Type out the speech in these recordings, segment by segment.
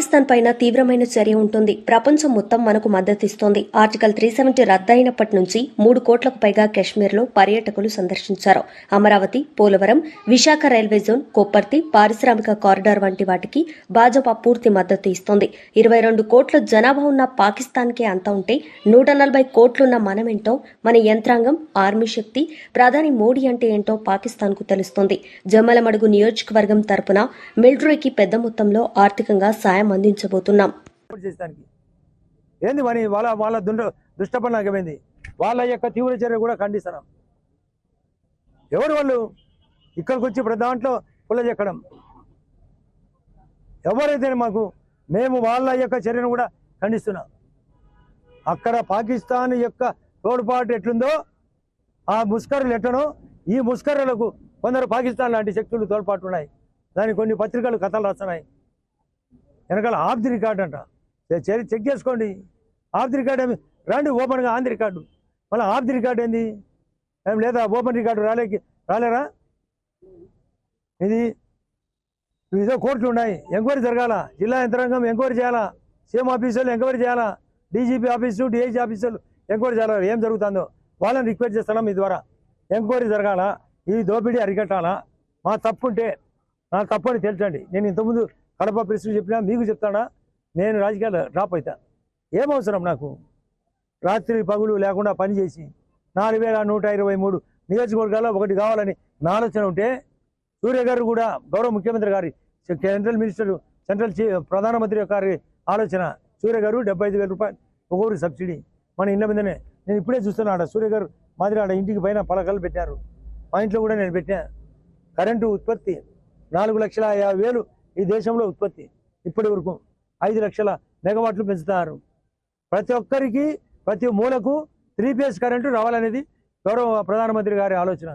పాకిస్తాన్ పైన తీవ్రమైన చర్య ఉంటుంది. ప్రపంచం మొత్తం మనకు మద్దతిస్తోంది. ఆర్టికల్ త్రీ సెవెంటీ రద్దయినప్పటి నుంచి మూడు కోట్లకు పైగా కశ్మీర్లో పర్యాటకులు సందర్శించారు. అమరావతి పోలవరం విశాఖ రైల్వే జోన్ కొప్పర్తి పారిశ్రామిక కారిడార్ వంటి వాటికి భాజపా పూర్తి మద్దతు ఇస్తోంది. ఇరవై రెండు కోట్ల జనాభా ఉన్న పాకిస్తాన్కే అంత ఉంటే నూట నలభై కోట్లున్న మనమేంటో మన యంత్రాంగం ఆర్మీ శక్తి ప్రధాని మోడీ అంటే ఏంటో పాకిస్తాన్కు తెలుస్తోంది. జమ్మలమడుగు నియోజకవర్గం తరపున మిలిటరీకి పెద్ద మొత్తంలో ఆర్థికంగా సాయం అందించబోతున్నాం. ఏంది మరి వాళ్ళ వాళ్ళ దుండ దుష్టపడినాకమైంది వాళ్ళ యొక్క తీవ్ర చర్య కూడా ఖండిస్తున్నాం. ఎవరు వాళ్ళు? ఇక్కడికి వచ్చి ఇప్పుడు దాంట్లో పుల్ల చెక్కడం. ఎవరైతే మాకు మేము వాళ్ళ యొక్క చర్యను కూడా ఖండిస్తున్నాం. అక్కడ పాకిస్తాన్ యొక్క తోడ్పాటు ఎట్లుందో ఆ ముస్కరులు ఎట్లనో ఈ ముస్కరులకు కొందరు పాకిస్తాన్ లాంటి శక్తులు తోడ్పాటు ఉన్నాయి దానికి కొన్ని పత్రికలు కథలు రాస్తున్నాయి. వెనకాల ఆఫ్ ది రికార్డ్ అంట చెక్ చేసుకోండి. ఆఫ్ ది రికార్డ్ ఏమి? రండి ఓపెన్గా ఆన్ ది రికార్డు మళ్ళీ ఆఫ్ ది రికార్డ్ ఏంది? ఏం లేదా? ఓపెన్ రికార్డు రాలేకి రాలేరా? ఇది ఏదో కోర్టులు ఉన్నాయి. ఎంక్వైరీ జరగాల. జిల్లా యంత్రాంగం ఎంక్వైరీ చేయాలా. సీఎం ఆఫీసర్లు ఎంక్వైరీ చేయాలా. డీజీపీ ఆఫీసు డిఐజీ ఆఫీసర్లు ఎంక్వైరీ చేయాలి. ఏం జరుగుతుందో వాళ్ళని రిక్వెస్ట్ చేస్తున్నాం మీ ద్వారా. ఎంక్వైరీ జరగాల. ఈ దోపిడీ అరికట్టాలా? మా తప్పుంటే నా తప్పు అని తెలుసండి నేను ఇంతకుముందు కడప ప్రెస్ చెప్పినా మీకు చెప్తానా? నేను రాజకీయాలు డ్రాప్ అవుతా ఏమవసరం అవసరం నాకు? రాత్రి పగులు లేకుండా పనిచేసి నాలుగు వేల నూట ఇరవై మూడు నియోజకవర్గాల్లో ఒకటి కావాలని నా ఆలోచన ఉంటే సూర్య గారు కూడా గౌరవ ముఖ్యమంత్రి గారి సెంట్రల్ మినిస్టర్ సెంట్రల్ ప్రధానమంత్రి గారి ఆలోచన. సూర్య గారు డెబ్బై ఐదు వేల రూపాయలు ఒక్కొక్కరు సబ్సిడీ. మన ఇండ్ల మీదనే. నేను ఇప్పుడే చూస్తున్నా ఆడ సూర్య గారు మాదిరి ఆడ ఇంటికి పైన పలకలు పెట్టారు మా ఇంట్లో కూడా నేను పెట్టాను. కరెంటు ఉత్పత్తి నాలుగు లక్షల యాభై వేలు ఈ దేశంలో ఉత్పత్తి ఇప్పటి వరకు ఐదు లక్షల మెగావాట్లు పెంచుతారు. ప్రతి ఒక్కరికి ప్రతి మూలకు త్రీ ఫేజ్ కరెంటు రావాలనేది గౌరవ ప్రధానమంత్రి గారి ఆలోచన.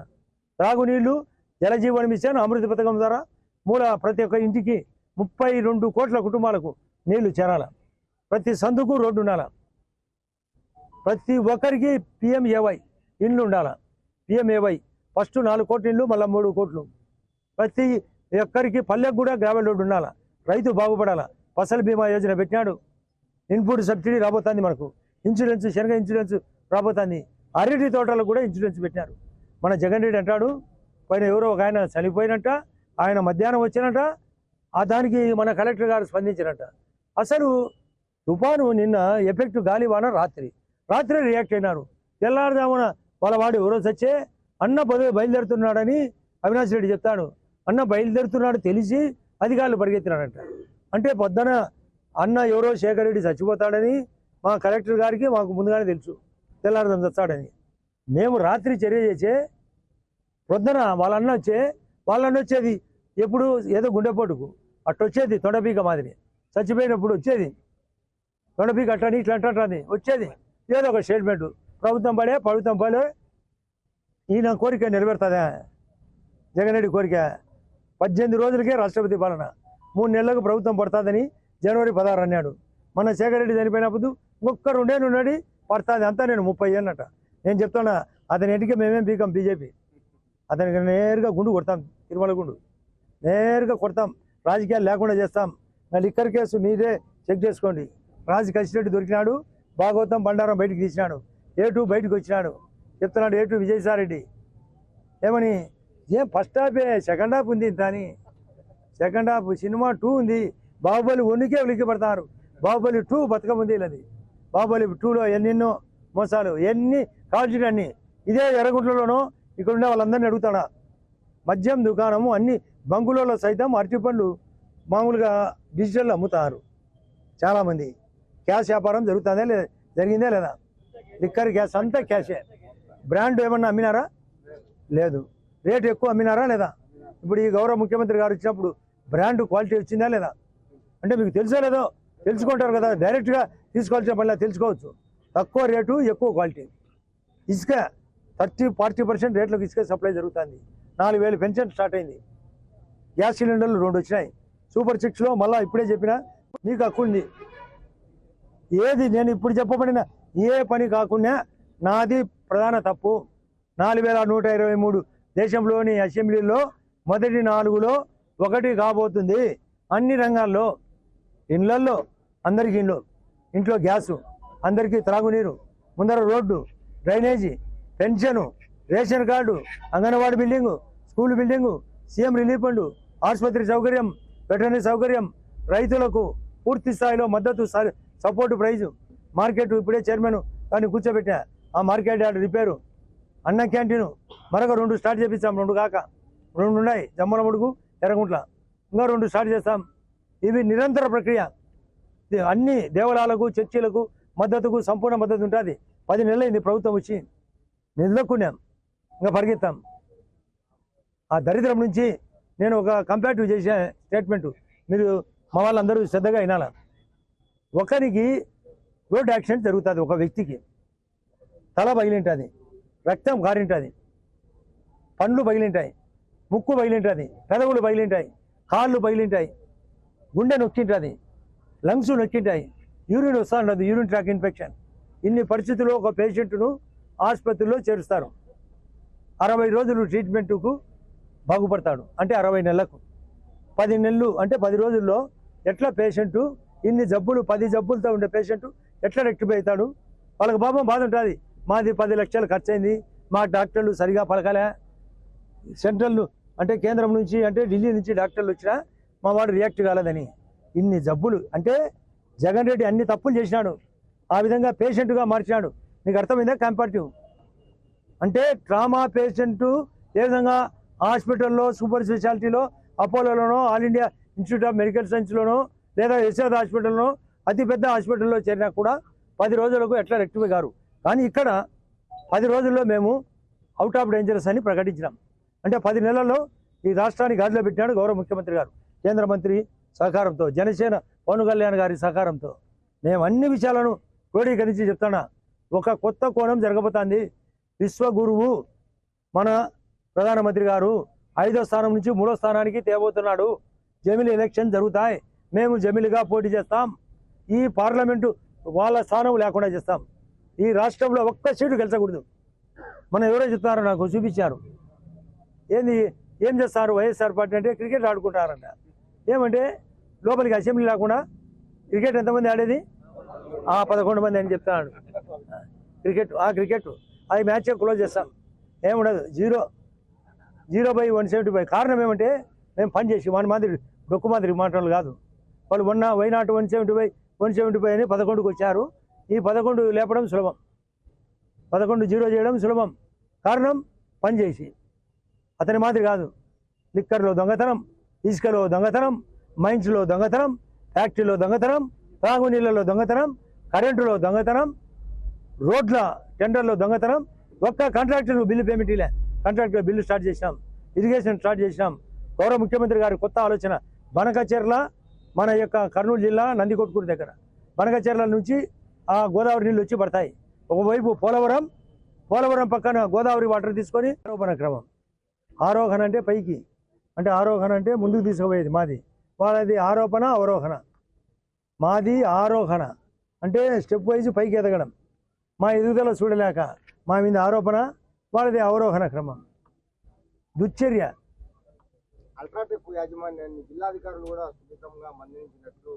త్రాగునీళ్ళు జలజీవన మిషన్ అమృత పథకం ద్వారా మూల ప్రతి ఒక్క ఇంటికి ముప్పై రెండు కోట్ల కుటుంబాలకు నీళ్ళు చేరాల. ప్రతి సందుకు రోడ్డు ఉండాల. ప్రతి ఒక్కరికి పిఎంఏవై ఇండ్లు ఉండాల. పిఎంఏవై ఫస్ట్ నాలుగు కోట్ల ఇండ్లు మళ్ళీ మూడు కోట్లు. ప్రతి ఒక్కరికి పల్లెకు కూడా గ్రావెల్ రోడ్డు ఉండాల? రైతు బాగుపడాల? ఫసల్ బీమా యోజన పెట్టినాడు. ఇన్పుట్ సబ్సిడీ రాబోతుంది మనకు. ఇన్సూరెన్స్ శనగ ఇన్సూరెన్స్ రాబోతుంది. అరటి తోటలకు కూడా ఇన్సూరెన్స్ పెట్టినారు. మన జగన్ రెడ్డి అంటాడు పైన ఎవరో ఒక ఆయన చనిపోయినట్ట ఆయన మధ్యాహ్నం వచ్చినట్ట ఆ దానికి మన కలెక్టర్ గారు స్పందించినట్ట అసలు తుఫాను నిన్న ఎఫెక్ట్ గాలి వాన రాత్రి. రాత్రి రియాక్ట్ అయినారు. తెల్లారుజామున వాళ్ళ వాడు ఎవరో చచ్చే అన్న పదవి బయలుదేరుతున్నాడని అవినాష్ రెడ్డి చెప్తాడు. అన్న బయలుదేరుతున్నాడు తెలిసి అధికారులు పరిగెత్తినాడంట అంటే పొద్దున అన్న ఎవరో శేఖర్ రెడ్డి చచ్చిపోతాడని మా కలెక్టర్ గారికి మాకు ముందుగానే తెలుసు. తెల్లారదం చచ్చాడని మేము రాత్రి చర్య చేసే పొద్దున వాళ్ళ అన్న వచ్చే వాళ్ళన్న వచ్చేది ఎప్పుడు ఏదో గుండెపోటుకు. అట్ట వచ్చేది మాదిరి. చచ్చిపోయినప్పుడు వచ్చేది. తొండపీక అట్టని ఇట్లా అంటుంది వచ్చేది. ఏదో ఒక స్టేట్మెంట్ ప్రభుత్వం పడే ప్రభుత్వం పడే. ఈయన కోరిక నెరవేరుతుందా? జగన్ రెడ్డి కోరిక. పద్దెనిమిది రోజులకే రాష్ట్రపతి పాలన. మూడు నెలలకు ప్రభుత్వం పడుతుందని జనవరి పదహారు అన్నాడు. మన శేఖర్ రెడ్డి చనిపోయినప్పుడు ఇంకొక రెండేళ్ళు ఉన్నాడు పడుతుంది అంతా నేను ముప్పై ఏళ్ళట నేను చెప్తున్నా అతని ఇంటికి మేమేం బీకాం బీజేపీ. అతనికి నేరుగా గుండు కొడతాం తిరుమల గుండు. నేరుగా కొడతాం రాజకీయాలు లేకుండా చేస్తాం. నా లిక్కర్ కేసు మీరే చెక్ చేసుకోండి. రాజు కసిరెడ్డి దొరికినాడు భాగవతం బండారం బయటకు తీసినాడు ఏ టూ బయటకు వచ్చినాడు. చెప్తున్నాడు ఏ టూ విజయసాయిరెడ్డి. ఏమని? ఏం ఫస్ట్ హాఫే సెకండ్ హాఫ్ ఉంది దాని. సెకండ్ హాఫ్ సినిమా టూ ఉంది. బాహుబలి వన్కే ఉలిక్కి పడతారు బాహుబలి టూ బతకముంది ఉంది బాహుబలి టూలో ఎన్నెన్నో మోసాలు ఎన్ని కాల్చిన అన్ని. ఇదే ఎర్రగుంట్లలోనో ఇక్కడ ఉండే వాళ్ళందరినీ అడుగుతాడా? మద్యం దుకాణము అన్ని బంకులలో సైతం అరటిపండ్లు మామూలుగా డిజిటల్ అమ్ముతారు. చాలామంది. క్యాష్ వ్యాపారం జరుగుతుందా లేదా జరిగిందా లేదా? లిక్కర్ గ్యాస్ అంతా క్యాషే. బ్రాండ్ ఏమన్నా అమ్మినారా? లేదు. రేటు ఎక్కువ అమ్మినారా లేదా? ఇప్పుడు ఈ గౌరవ ముఖ్యమంత్రి గారు వచ్చినప్పుడు బ్రాండ్ క్వాలిటీ వచ్చిందా లేదా? అంటే మీకు తెలుసో లేదో? తెలుసుకుంటారు కదా డైరెక్ట్గా తీసుకోవాల్సిన పనిలా తెలుసుకోవచ్చు. తక్కువ రేటు ఎక్కువ క్వాలిటీ. ఇసుక థర్టీ ఫార్టీ పర్సెంట్ రేట్లకు ఇసుక సప్లై జరుగుతుంది. నాలుగు వేలు పెన్షన్ స్టార్ట్ అయింది. గ్యాస్ సిలిండర్లు రెండు వచ్చినాయి. సూపర్ సిక్స్లో మళ్ళీ ఇప్పుడే చెప్పిన మీకు హక్కు ఉంది. ఏది నేను ఇప్పుడు చెప్పబడిన ఏ పని కాకుండా నాది ప్రధాన తప్పు. నాలుగు వేల నూట ఇరవై మూడు దేశంలోని అసెంబ్లీలో మొదటి నాలుగులో ఒకటి కాబోతుంది. అన్ని రంగాల్లో ఇండ్లల్లో అందరికీ ఇండ్లు ఇంట్లో గ్యాసు అందరికీ త్రాగునీరు ముందర road drainage pension ration card anganwadi building school building CM relief fund ఆసుపత్రి సౌకర్యం వెటర్నరీ సౌకర్యం రైతులకు పూర్తి స్థాయిలో మద్దతు సపోర్టు సపోర్ట్ ప్రైజు. మార్కెట్ ఇప్పుడే చైర్మన్ దాన్ని కూర్చోబెట్టా ఆ market yard repair Anna canteen మరొక రెండు స్టార్ట్ చేపిస్తాం రెండు కాక. రెండు ఉన్నాయి జమ్మల ముడుగు ఎర్రగుంట్ల. ఇంకా రెండు స్టార్ట్ చేస్తాం. ఇవి నిరంతర ప్రక్రియ. అన్ని దేవాలయాలకు చర్చిలకు మద్దతుకు సంపూర్ణ మద్దతు ఉంటుంది. పది నెలలైంది ప్రభుత్వం వచ్చి. నిలదొక్కున్నాం. ఇంకా పరిగెత్తాం. ఆ దరిద్రం నుంచి నేను ఒక కంపారిటివ్ చేసే స్టేట్మెంటు మీరు మా వాళ్ళందరూ శ్రద్ధగా వినాల? ఒకరికి రోడ్ యాక్సిడెంట్ జరుగుతుంది ఒక వ్యక్తికి. తల పగిలింటుంది. రక్తం గారింటుంది. పండ్లు పగిలింటాయి ముక్కు పగిలింటుంది పెదవులు పగిలింటాయి కాళ్ళు పగిలింటాయి గుండె నొక్కింటుంది. లంగ్స్ నొక్కింటాయి. యూరిన్ వస్తూ ఉండదు యూరిన్ ట్రాక్ ఇన్ఫెక్షన్. ఇన్ని పరిస్థితుల్లో ఒక పేషెంట్ను ఆసుపత్రిలో చేరుస్తారు. అరవై రోజులు ట్రీట్మెంట్కు బాగుపడతాడు. అంటే అరవై నెలలకు. పది నెలలు అంటే పది రోజుల్లో ఎట్లా పేషెంటు ఇన్ని జబ్బులు పది జబ్బులతో ఉండే పేషెంట్ ఎట్లా రెక్టిఫై అవుతాడు? వాళ్ళకి పాపం బాధ ఉంటుంది. మాది పది లక్షలు ఖర్చు అయింది మా డాక్టర్లు సరిగా పలకలే. సెంట్రల్ అంటే కేంద్రం నుంచి అంటే ఢిల్లీ నుంచి డాక్టర్లు వచ్చినా మా వాడు రియాక్ట్ కాలేదని. ఇన్ని జబ్బులు అంటే జగన్ రెడ్డి అన్ని తప్పులు చేసినాడు. ఆ విధంగా పేషెంట్గా మార్చినాడు. నీకు అర్థమైందా కంపారిటివ్ అంటే ట్రామా పేషెంటు ఏ విధంగా హాస్పిటల్లో సూపర్ స్పెషాలిటీలో అపోలోలోనో all India institute of medical సైన్స్లోనో లేదా యశోద్ హాస్పిటల్లోనో అతిపెద్ద హాస్పిటల్లో చేరినా కూడా పది రోజులకు ఎట్లా రెక్టిఫై గారు కానీ ఇక్కడ పది రోజుల్లో మేము అవుట్ ఆఫ్ డేంజరస్ అని ప్రకటించినాం. అంటే పది నెలల్లో ఈ రాష్ట్రాన్ని గాడిలో పెట్టినాడు గౌరవ ముఖ్యమంత్రి గారు కేంద్ర మంత్రి సహకారంతో జనసేన పవన్ కళ్యాణ్ గారి సహకారంతో. మేము అన్ని విషయాలను క్రోడీకరించి చెప్తున్నా ఒక కొత్త కోణం జరగబోతోంది. విశ్వగురువు మన ప్రధానమంత్రి గారు ఐదో స్థానం నుంచి మూడో స్థానానికి తేబోతున్నాడు. జమిలి ఎలక్షన్ జరుగుతాయి. మేము జమిలిగా పోటీ చేస్తాం. ఈ పార్లమెంటు వాళ్ళ స్థానం లేకుండా చేస్తాం. ఈ రాష్ట్రంలో ఒక్క సీటు గెలిచకూడదు. మనం ఎవరో చెప్తారో నాకు చూపించారు. ఏంది ఏం చేస్తారు వైఎస్ఆర్ పార్టీ అంటే క్రికెట్ ఆడుకుంటారంట. ఏమంటే లోపలికి అసెంబ్లీ లేకుండా క్రికెట్ ఎంతమంది ఆడేది? ఆ పదకొండు మంది అని చెప్తాడు క్రికెట్ ఆ క్రికెట్ అది మ్యాచ్ క్లోజ్ చేస్తాం. ఏముండదు zero zero by one seventy five. కారణం ఏమంటే మేము పని చేసి మన మాదిరి డొక్కు మాదిరి మాటలు కాదు. వాళ్ళు ఉన్న why not one seventy five one seventy five అని పదకొండుకి వచ్చారు. ఈ పదకొండు లేపడం సులభం. పదకొండు జీరో చేయడం సులభం. కారణం పనిచేసి. అతని మాదిరి కాదు. లిక్కర్లో దొంగతనం ఇసుకలో దొంగతనం మైన్స్లో దొంగతనం ఫ్యాక్టరీలో దొంగతనం తాగునీళ్ళలో దొంగతనం కరెంటులో దొంగతనం రోడ్ల టెండర్లో దొంగతనం ఒక్క కాంట్రాక్టర్ బిల్లు పేమెంట్ ఇలా కాంట్రాక్టర్ బిల్లు స్టార్ట్ చేసినాం ఇరిగేషన్ స్టార్ట్ చేసినాం గౌరవ ముఖ్యమంత్రి గారి కొత్త ఆలోచన. బనకచెర్ల మన యొక్క కర్నూలు జిల్లా నందికొట్కూరు దగ్గర. బనకచెర్ల నుంచి ఆ గోదావరి నీళ్ళు వచ్చి పడతాయి. ఒకవైపు పోలవరం పోలవరం పక్కన గోదావరి వాటర్ తీసుకొని ఆరోపణ క్రమం. ఆరోహణ అంటే పైకి. అంటే ఆరోహణ అంటే ముందుకు తీసుకుపోయేది మాది. వాళ్ళది ఆరోపణ అవరోహణ. మాది ఆరోహణ. అంటే స్టెప్ వైజ్ పైకి ఎదగడం. మా ఎదుగుదల చూడలేక మా మీద ఆరోపణ వాళ్ళది అవరోహణ క్రమం. దుశ్చర్య. అల్ట్రాటెక్ యాజమాన్యాన్ని జిల్లాధికారులు కూడా సున్నితంగా మందలించినట్లు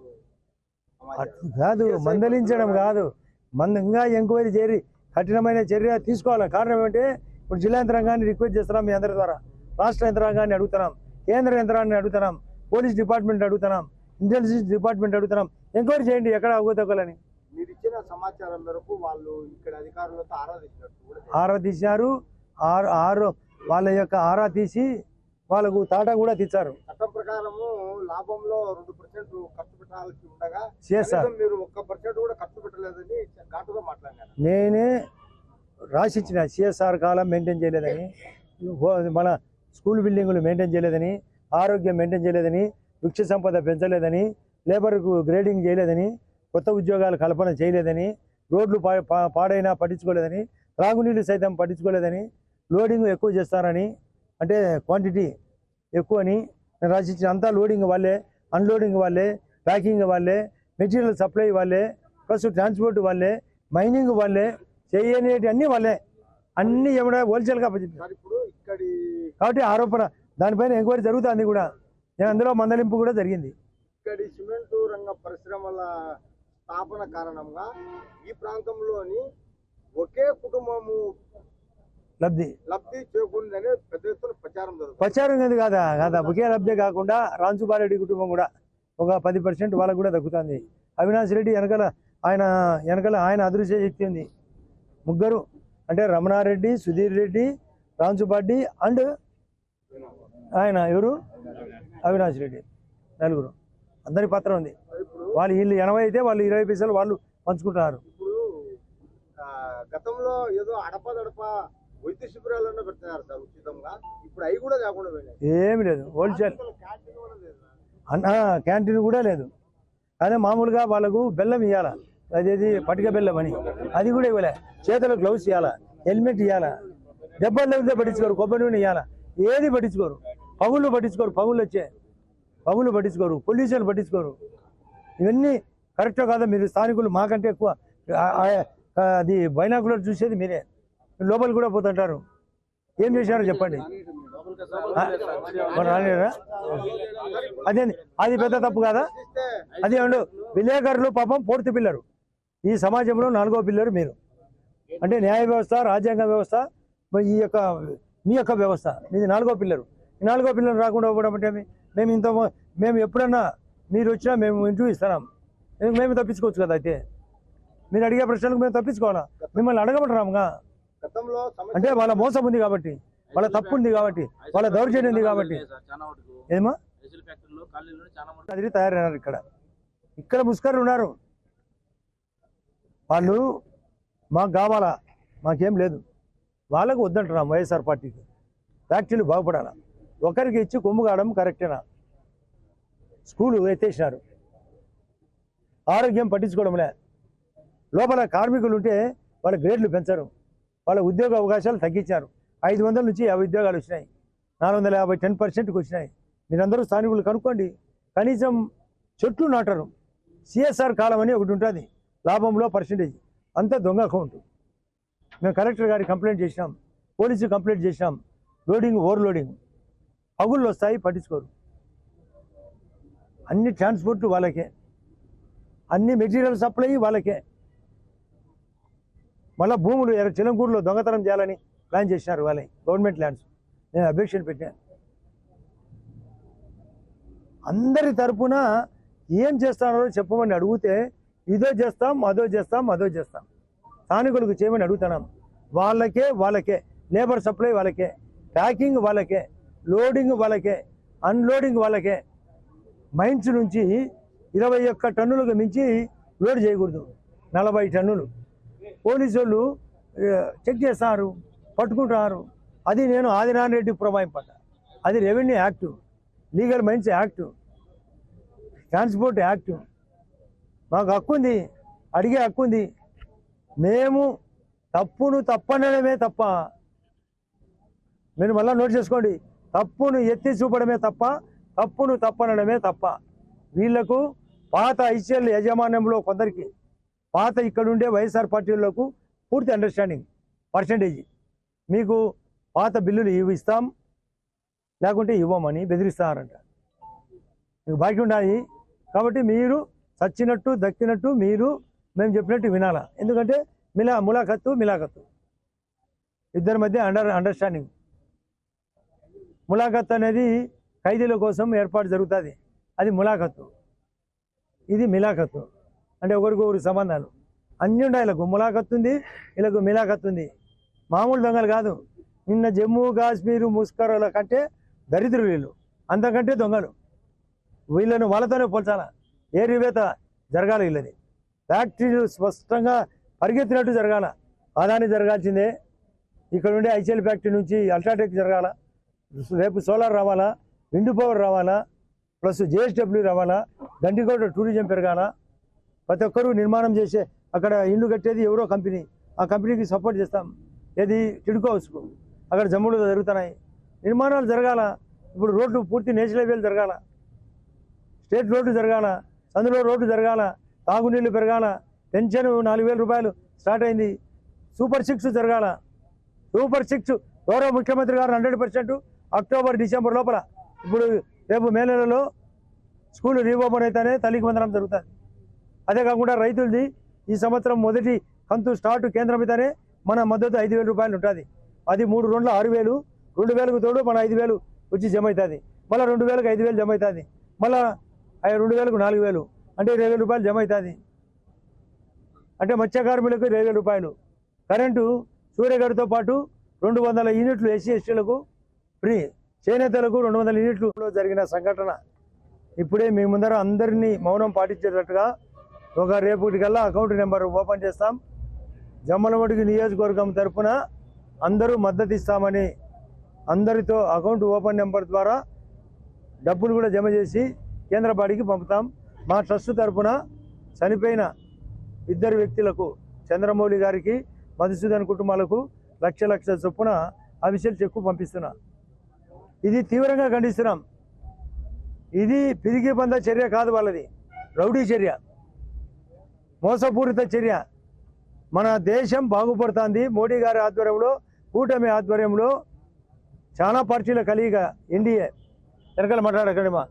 కాదు మందలించడం కాదు. మందంగా ఎంక్వైరీ చేరి కఠినమైన చర్య తీసుకోవాలి? కారణం ఏమంటే ఇప్పుడు జిల్లా యంత్రాంగాన్ని రిక్వెస్ట్ చేస్తున్నాం మీ అందరి ద్వారా. రాష్ట్ర యంత్రాంగాన్ని అడుగుతున్నాం కేంద్ర యంత్రాన్ని అడుగుతున్నాం పోలీస్ డిపార్ట్మెంట్ అడుగుతున్నాం ఇంటెలిజెన్స్ డిపార్ట్మెంట్ అడుగుతున్నాం. ఎంక్వైరీ చేయండి ఎక్కడ అవగతగలని? మీరు ఇచ్చిన సమాచారం మేరకు వాళ్ళు ఇక్కడ అధికారులతో. ఆరా తీశారు. ఆరు ఆరు వాళ్ళ యొక్క ఆరా తీసి వాళ్ళకు తాటా కూడా తీశారు. చట్టం ప్రకారము లాభంలో రెండు పర్సెంట్ ఖర్చు పెట్టాల్సి ఉండగా చేశారు కనీసం మీరు ఒక్క పర్సెంట్ కూడా ఖర్చు పెట్టలేదని ఘాటుగా మాట్లాడినారు. నేనే రాసిచ్చిన సిఎస్ఆర్ కాలం మెయింటైన్ చేయలేదని మన స్కూల్ బిల్డింగులు మెయింటైన్ చేయలేదని ఆరోగ్యం మెయింటైన్ చేయలేదని వృక్ష సంపద పెంచలేదని లేబర్కు గ్రేడింగ్ చేయలేదని కొత్త ఉద్యోగాలు కల్పన చేయలేదని రోడ్లు పాడైనా పట్టించుకోలేదని త్రాగునీళ్ళు సైతం పట్టించుకోలేదని లోడింగ్ ఎక్కువ చేస్తారని అంటే క్వాంటిటీ ఎక్కువని నేను రాసిచ్చిన అంతా లోడింగ్ వాళ్ళే అన్లోడింగ్ వాళ్ళే ప్యాకింగ్ వాళ్ళే మెటీరియల్ సప్లై వాళ్ళే ప్లస్ ట్రాన్స్పోర్ట్ వాళ్ళే మైనింగ్ వాళ్ళే చేయనేటి అన్ని వాళ్ళే. అన్ని ఏమైనా హోల్సేల్గా కాబట్టి ఆరోపణ దానిపైన ఎంక్వైరీ జరుగుతుంది కూడా. నేను అందులో మందలింపు కూడా జరిగింది. ఇక్కడి సిమెంట్ రంగ పరిశ్రమల స్థాపన కారణంగా ఈ ప్రాంతంలోని ఒకే కుటుంబము లబ్ధి. లబ్ధి చేకూరిందని పెద్ద ఎత్తున ప్రచారం జరుగుతుంది. ప్రచారం కాదా? కాదా? ఒకే లబ్ధే కాకుండా రాంచుబారెడ్డి కుటుంబం కూడా. ఒక పది పర్సెంట్ వాళ్ళకు కూడా దక్కుతుంది. అవినాష్ రెడ్డి వెనకాల ఆయన వెనకాల ఆయన అదృశ్య శక్తి ఉంది. ముగ్గురు అంటే రమణారెడ్డి సుధీర్ రెడ్డి రాంచుబాడ్డి అండ్ ఆయన ఎవరు? అవినాష్ రెడ్డి. నలుగురు. అందరి పత్రం ఉంది. వాళ్ళు వీళ్ళు ఎనభై అయితే వాళ్ళు ఇరవై పైసలు వాళ్ళు పంచుకుంటున్నారు. గతంలో ఏదో అడపదడప వైద్య శిబిరాలను పెడుతున్నారు సార్ ఉచితంగా. ఇప్పుడు అవి కూడా పోయినాయి. ఏమి లేదు. హోల్సేల్ అన్న క్యాంటీన్ కూడా లేదు. అదే మామూలుగా వాళ్ళకు బెల్లం ఇవ్వాలా అదేది పటిక బెల్లం అని. అది కూడా ఇవ్వలే. చేతులు గ్లౌస్ ఇవ్వాలా హెల్మెట్ ఇవ్వాలా దెబ్బలు తగిలితే పట్టించుకోరు. కొబ్బరి నూనె ఇవ్వాలా ఏది పట్టించుకోరు. పగుళ్ళు పట్టించుకోరు. పగుళ్ళు వచ్చే పగుళ్ళు పట్టించుకోరు. పొల్యూషన్ పట్టించుకోరు. ఇవన్నీ కరెక్టో కాదా మీరు స్థానికులు మాకంటే ఎక్కువ అది బైనాకులర్ చూసేది మీరే. లోపలికి కూడా పోతుంటారు. ఏం చేశారో చెప్పండి. రాలేదా? అదే అది పెద్ద తప్పు కాదా? అదే అండి అండు విలేకరులు పాపం పూర్తి పిల్లరు ఈ సమాజంలో నాలుగో పిల్లరు మీరు. అంటే న్యాయ వ్యవస్థ రాజ్యాంగ వ్యవస్థ ఈ యొక్క మీ యొక్క వ్యవస్థ. మీది నాలుగో పిల్లరు. ఈ నాలుగో పిల్లలు రాకుండా పోవడం అంటే మేము ఇంత మేము ఎప్పుడన్నా మీరు వచ్చినా మేము ఇంటర్వ్యూ ఇస్తున్నాం మేము తప్పించుకోవచ్చు కదా అయితే? మీరు అడిగే ప్రశ్నలకు మేము తప్పించుకోవాలా? మిమ్మల్ని అడగమంటున్నాముగా? అంటే వాళ్ళ మోసం ఉంది కాబట్టి. వాళ్ళ తప్పు ఉంది కాబట్టి వాళ్ళ దౌర్జన్యం ఉంది కాబట్టి. ఏమో? తయారైనారు ఇక్కడ. ఇక్కడ ముస్కర్లు ఉన్నారు. వాళ్ళు మాకు కావాలా? మాకేం లేదు. వాళ్ళకు వద్దంటున్నాం వైఎస్ఆర్ పార్టీకి. ఫ్యాక్టరీలు బాగుపడాలా? ఒకరికి ఇచ్చి కొమ్ము కావడం కరెక్టేనా? స్కూలు ఎత్తేసినారు. ఆరోగ్యం పట్టించుకోవడంలే. లోపల కార్మికులు ఉంటే వాళ్ళ గ్రేడ్లు పెంచరు. వాళ్ళ ఉద్యోగ అవకాశాలు తగ్గించారు. ఐదు వందల నుంచి యాభై ఉద్యోగాలు వచ్చినాయి. నాలుగు వందల యాభై టెన్ పర్సెంట్కి వచ్చినాయి. మీరందరూ స్థానికులు కనుక్కోండి. కనీసం చెట్లు నాటరు. సిఎస్ఆర్ కాలం అని ఒకటి ఉంటుంది. లాభంలో పర్సంటేజ్. అంతా దొంగ అకౌంట్. మేము కలెక్టర్ గారికి కంప్లైంట్ చేసినాం. పోలీసు కంప్లైంట్ చేసినాం. Loading overloading. పగుళ్ళు వస్తాయి పట్టించుకోరు. అన్ని ట్రాన్స్పోర్ట్ వాళ్ళకే. అన్ని మెటీరియల్ సప్లై వాళ్ళకే. మళ్ళీ భూములు ఎర- చిలంకూరులో దొంగతనం చేయాలని ప్లాన్ చేసినారు వాళ్ళే గవర్నమెంట్ ల్యాండ్స్. నేను అబ్జెక్షన్ పెట్టాను. అందరి తరపున ఏం చేస్తానో చెప్పమని అడిగితే ఇదో చేస్తాం అదో చేస్తాం అదో చేస్తాం. స్థానికులకు చేయమని అడుగుతున్నాం. వాళ్ళకే వాళ్ళకే లేబర్ సప్లై వాళ్ళకే ప్యాకింగ్ వాళ్ళకే లోడింగ్ వాళ్ళకే అన్లోడింగ్ వాళ్ళకే మైన్స్ నుంచి ఇరవై ఒక్క టన్నులకు మించి లోడ్ చేయకూడదు. నలభై టన్నులు. పోలీసు వాళ్ళు చెక్ చేస్తారు. పట్టుకుంటున్నారు. అది నేను ఆదినారెడ్డి పురమాయింపట అది revenue act legal mines act transport act. మాకు హక్కు ఉంది అడిగే హక్కు ఉంది. మేము తప్పును తప్పనడమే తప్ప మీరు మళ్ళీ నోట్ చేసుకోండి. తప్పును ఎత్తి చూపడమే తప్ప తప్పును తప్పనడమే తప్ప. వీళ్ళకు పాత ఐసీఎల్ యజమాన్యంలో కొందరికి పాత ఇక్కడుండే వైఎస్ఆర్ పార్టీలకు పూర్తి అండర్స్టాండింగ్ పర్సంటేజీ మీకు పాత బిల్లులు ఇవి ఇస్తాం లేకుంటే ఇవ్వమని బెదిరిస్తారంట. మీకు బాకీ ఉండాలి. కాబట్టి మీరు చచ్చినట్టు దక్కినట్టు మీరు మేము చెప్పినట్టు వినాలా. ఎందుకంటే మిలా ములాఖత్తు మిలాఖత్తు. ఇద్దరి మధ్య అండర్ అండర్స్టాండింగ్ ములాఖత్ అనేది ఖైదీల కోసం ఏర్పాటు జరుగుతుంది. అది ములాఖత్తు. ఇది మిలాఖత్తు. అంటే ఒకరికొకరు సంబంధాలు. అన్ని ఉండాలి. వీళ్ళకు ములాఖత్తు ఉంది వీళ్ళకు మిలాఖత్తు ఉంది మామూలు దొంగలు కాదు. నిన్న జమ్మూ కాశ్మీర్ ముస్కరుల కంటే దరిద్రులు వీళ్ళు. అంతకంటే దొంగలు. వీళ్ళను వాళ్ళతోనే పోల్చాల? ఏ రివేత జరగాలి వీళ్ళది ఫ్యాక్టరీలు స్పష్టంగా పరిగెత్తినట్టు జరగాల? అదాని జరగాల్సిందే. ఇక్కడ ఉండే ఐసీఎల్ ఫ్యాక్టరీ నుంచి అల్ట్రాటెక్ జరగాల? రేపు సోలార్ రావాలా? విండ్ పవర్ రావాలా? ప్లస్ జేఎస్డబ్ల్యూ రావాలా? గండికోట టూరిజం పెరగాల? ప్రతి ఒక్కరూ నిర్మాణం చేసే అక్కడ ఇల్లు కట్టేది ఎవరో కంపెనీ. ఆ కంపెనీకి సపోర్ట్ చేస్తాం. ఏది టిడ్కో హౌస్కు అక్కడ జమ్ములు జరుగుతున్నాయి. నిర్మాణాలు జరగాల. ఇప్పుడు రోడ్లు పూర్తి నేషనల్ హైవేలు జరగాల. స్టేట్ రోడ్డు జరగాల. సందులో రోడ్డు జరగాల. తాగునీళ్ళు పెరగాల. పెన్షన్ నాలుగు వేల రూపాయలు స్టార్ట్ అయింది. సూపర్ సిక్స్ జరగాల. సూపర్ సిక్స్ గౌరవ ముఖ్యమంత్రి గారు హండ్రెడ్ పర్సెంట్ అక్టోబర్ డిసెంబర్ లోపల. ఇప్పుడు రేపు మే నెలలో స్కూల్ రీఓపెన్ అయితేనే తల్లికి వందనం జరుగుతుంది. అదే కాకుండా రైతులది ఈ సంవత్సరం మొదటి కంతు స్టార్ట్ కేంద్రం అయితేనే మన మద్దతు ఐదు వేల రూపాయలు ఉంటుంది. అది మూడు రెండు ఆరు వేలు రెండు వేలకు తోడు మన ఐదు వేలు వచ్చి జమ అవుతుంది మళ్ళీ రెండు వేలకు ఐదు వేలు జమ అవుతుంది మళ్ళీ రెండు వేలకు నాలుగు వేలు అంటే ఇరవై వేల రూపాయలు జమ అవుతుంది అంటే మత్స్యకార్మికులకు ఇరవై వేల రూపాయలు. కరెంటు సూర్యగారితో పాటు రెండు వందల యూనిట్లు ఎస్సీ ఎస్టీలకు ఫ్రీ. చేనేతలకు రెండు వందల యూనిట్లు జరిగిన సంఘటన. ఇప్పుడే మీ ముందర అందరినీ మౌనం పాటించేటట్టుగా ఒక రేపటికల్లా అకౌంట్ నెంబర్ ఓపెన్ చేస్తాం. జమ్మలమడుగు నియోజకవర్గం తరఫున అందరూ మద్దతు ఇస్తామని అందరితో అకౌంట్ ఓపెన్ నెంబర్ ద్వారా డబ్బులు కూడా జమ చేసి కేంద్ర బాడీకి పంపుతాం. మా ట్రస్ట్ తరఫున చనిపోయిన ఇద్దరు వ్యక్తులకు చంద్రమౌళి గారికి మధుసూదన్ కుటుంబాలకు లక్ష లక్షల చొప్పున అఫీషియల్ చెక్కు పంపిస్తున్నా. ఇది తీవ్రంగా ఖండిస్తున్నాం. ఇది పిరిగి బంద చర్య కాదు వాళ్ళది. రౌడీ చర్య. మోసపూరిత చర్య. మన దేశం బాగుపడుతుంది. మోడీ గారి ఆధ్వర్యంలో కూటమి ఆధ్వర్యంలో చాలా పార్టీల కలిగిక ఎన్డీఏ వెనకాల మాట్లాడకండి మా.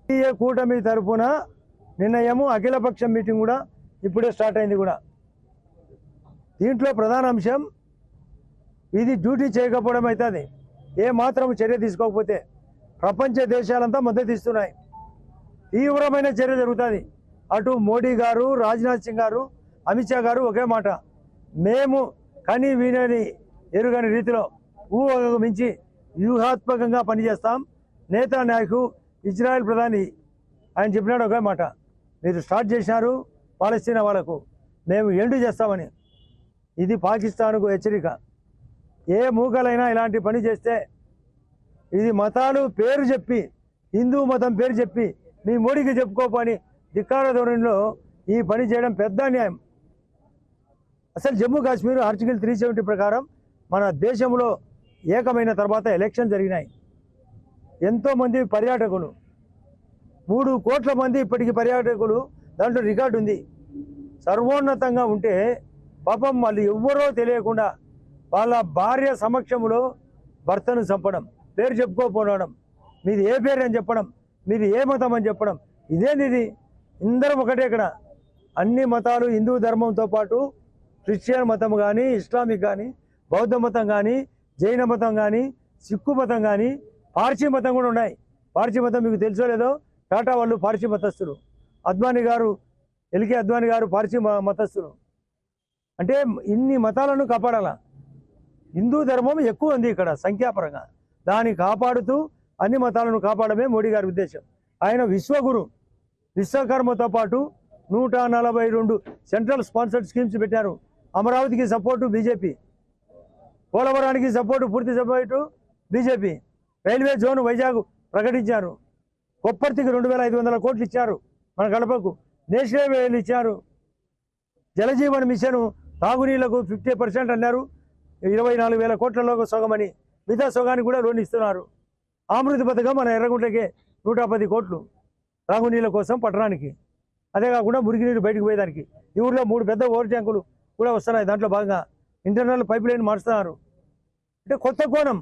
ఎన్డీఏ కూటమి తరఫున నిర్ణయము అఖిలపక్షం మీటింగ్ కూడా ఇప్పుడే స్టార్ట్ అయింది కూడా. దీంట్లో ప్రధాన అంశం ఇది డ్యూటీ చేయకపోవడం అవుతుంది ఏ మాత్రం చర్య తీసుకోకపోతే ప్రపంచ దేశాలంతా మద్దతు ఇస్తున్నాయి. తీవ్రమైన చర్య జరుగుతుంది. అటు మోడీ గారు రాజ్నాథ్ సింగ్ గారు అమిత్ షా గారు ఒకే మాట. మేము కని వినని ఎరుగని రీతిలో ఊహకు మించి వ్యూహాత్మకంగా పనిచేస్తాం. నేతా నాయకు ఇజ్రాయెల్ ప్రధాని ఆయన చెప్పినాడు ఒకే మాట. మీరు స్టార్ట్ చేసినారు పాలస్తీనా వాళ్ళకు మేము ఎండు చేస్తామని. ఇది పాకిస్తాన్కు హెచ్చరిక. ఏ మూకలైనా ఇలాంటి పని చేస్తే ఇది మతాలు పేరు చెప్పి హిందూ మతం పేరు చెప్పి మీ మోడీకి చెప్పుకోపని ధిక్కార ధోరణిలో ఈ పని చేయడం పెద్ద అన్యాయం. అసలు Jammu Kashmir article three seventy ప్రకారం మన దేశంలో ఏకమైన తర్వాత ఎలక్షన్ జరిగినాయి. ఎంతోమంది పర్యాటకులు మూడు కోట్ల మంది ఇప్పటికీ పర్యాటకులు దాంట్లో రికార్డు ఉంది. సర్వోన్నతంగా ఉంటే పాపం వాళ్ళు ఎవ్వరో తెలియకుండా వాళ్ళ భార్య సమక్షంలో భర్తను చంపడం పేరు చెప్పుకోకపోవడం మీది ఏ పేరు అని చెప్పడం మీది ఏ మతం అని చెప్పడం ఇదేంది ఇది? అందరం ఒకటే ఇక్కడ. అన్ని మతాలు హిందూ ధర్మంతో పాటు క్రిస్టియన్ మతం కానీ ఇస్లామిక్ కానీ బౌద్ధ మతం కానీ జైన మతం కానీ సిక్కు మతం కానీ పార్సీ మతం కూడా ఉన్నాయి. పార్సీ మతం మీకు తెలుసో లేదో? టాటా వాళ్ళు పార్సీ మతస్థులు. అద్వానీ గారు ఎల్కే అద్వానీ గారు పార్సీ మ- మతస్థులు. అంటే ఇన్ని మతాలను కాపాడాల? హిందూ ధర్మం ఎక్కువ ఉంది ఇక్కడ సంఖ్యాపరంగా. దాన్ని కాపాడుతూ అన్ని మతాలను కాపాడమే మోడీ గారి ఉద్దేశం. ఆయన విశ్వగురు. విశ్వకర్మతో పాటు నూట నలభై రెండు సెంట్రల్ స్పాన్సర్డ్ స్కీమ్స్ పెట్టారు. అమరావతికి సపోర్టు బీజేపీ. పోలవరానికి సపోర్టు పూర్తి support BJP. Railway zone Vizag ప్రకటించారు. కొప్పర్తికి రెండు వేల ఐదు వందల కోట్లు ఇచ్చారు మన గడపకు నేషనల్ వేలు ఇచ్చారు. జలజీవన్ మిషన్ తాగునీళ్ళకు ఫిఫ్టీ పర్సెంట్ అన్నారు. ఇరవై నాలుగు వేల కోట్లలో సొగమని మిగతా సగానికి కూడా లోన్ ఇస్తున్నారు. అమృత పథకం మన ఎర్రగుంటకి నూట పది కోట్లు తాగునీళ్ళ కోసం పట్టణానికి. అదే కాకుండా మురిగినీరు బయటకు పోయేదానికి. ఈ ఊర్లో మూడు పెద్ద ఓవర్ ట్యాంకులు కూడా వస్తున్నాయి. దాంట్లో భాగంగా ఇంటర్నల్ పైప్ లైన్ మారుస్తున్నారు అంటే కొత్త కోణం.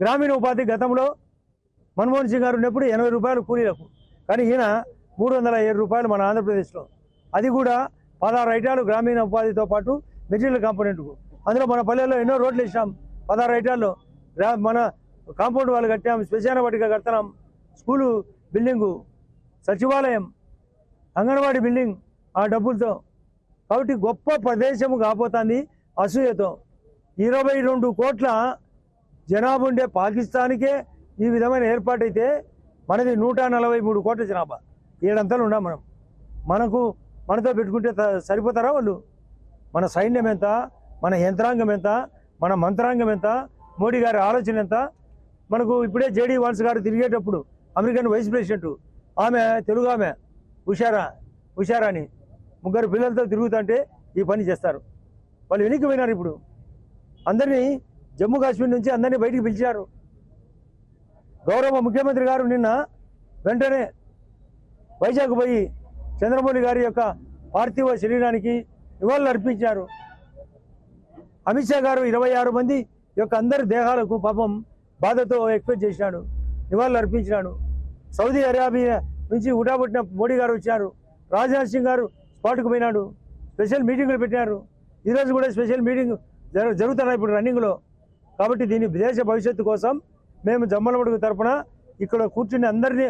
గ్రామీణ ఉపాధి గతంలో మన్మోహన్ సింగ్ గారు ఉన్నప్పుడు ఎనభై రూపాయలు కూలీలకు. కానీ ఈయన మూడు వందల ఏడు రూపాయలు మన ఆంధ్రప్రదేశ్లో. అది కూడా పదహారు ఐటాలు గ్రామీణ ఉపాధితో పాటు మెటీరియల్ కాంపోనెంట్కు. అందులో మన పల్లెల్లో ఎన్నో రోడ్లు ఇచ్చాం పదహారు ఐటాల్లో గ్రా మన కాంపౌండ్ వాళ్ళు కట్టాం. శ్మశాన వాటిగా కడుతున్నాం. స్కూలు బిల్డింగు సచివాలయం అంగన్వాడీ బిల్డింగ్ ఆ డబ్బులతో కాబట్టి గొప్ప ప్రదేశము కాబోతుంది అసూయతో. ఇరవై రెండు కోట్ల జనాభా ఉండే పాకిస్తాన్కే ఈ విధమైన ఏర్పాటైతే మనది నూట నలభై మూడు కోట్ల జనాభా. ఏడంతలు ఉన్నాం మనం. మనకు మనతో పెట్టుకుంటే సరిపోతారా వాళ్ళు? మన సైన్యం ఎంత? మన యంత్రాంగం ఎంత? మన మంత్రాంగం ఎంత? మోడీ గారి ఆలోచన ఎంత? మనకు ఇప్పుడే జేడీ వాన్స్ గారు తిరిగేటప్పుడు అమెరికన్ వైస్ ప్రెసిడెంట్. ఆమె తెలుగు ఆమె. హుషారా హుషారాని ముగ్గురు పిల్లలతో తిరుగుతుంటే ఈ పని చేస్తారు. వాళ్ళు వెనక్కి పోయినారు ఇప్పుడు. అందరినీ జమ్మూ కాశ్మీర్ నుంచి అందరినీ బయటికి పిలిచారు. గౌరవ ముఖ్యమంత్రి గారు నిన్న వెంటనే వైజాగ్ పోయి చంద్రమౌళి గారి యొక్క పార్థివ శరీరానికి నివాళులు అర్పించారు. అమిత్ షా గారు ఇరవై ఆరు మంది యొక్క అందరి దేహాలకు పాపం బాధతో ఎక్స్పెక్ట్ చేసినాడు. నివాళులు అర్పించినాడు. సౌదీ అరేబియా నుంచి ఉటాబుట్టిన మోడీ గారు వచ్చారు. రాజ్నాథ్ సింగ్ గారు స్పాట్కు పోయినాడు. స్పెషల్ మీటింగులు పెట్టినారు. ఈరోజు కూడా స్పెషల్ మీటింగ్ జర జరుగుతున్నాయి ఇప్పుడు రన్నింగ్లో? కాబట్టి దీని దేశ భవిష్యత్తు కోసం మేము జమ్మలమడుగు తరపున ఇక్కడ కూర్చుని అందరినీ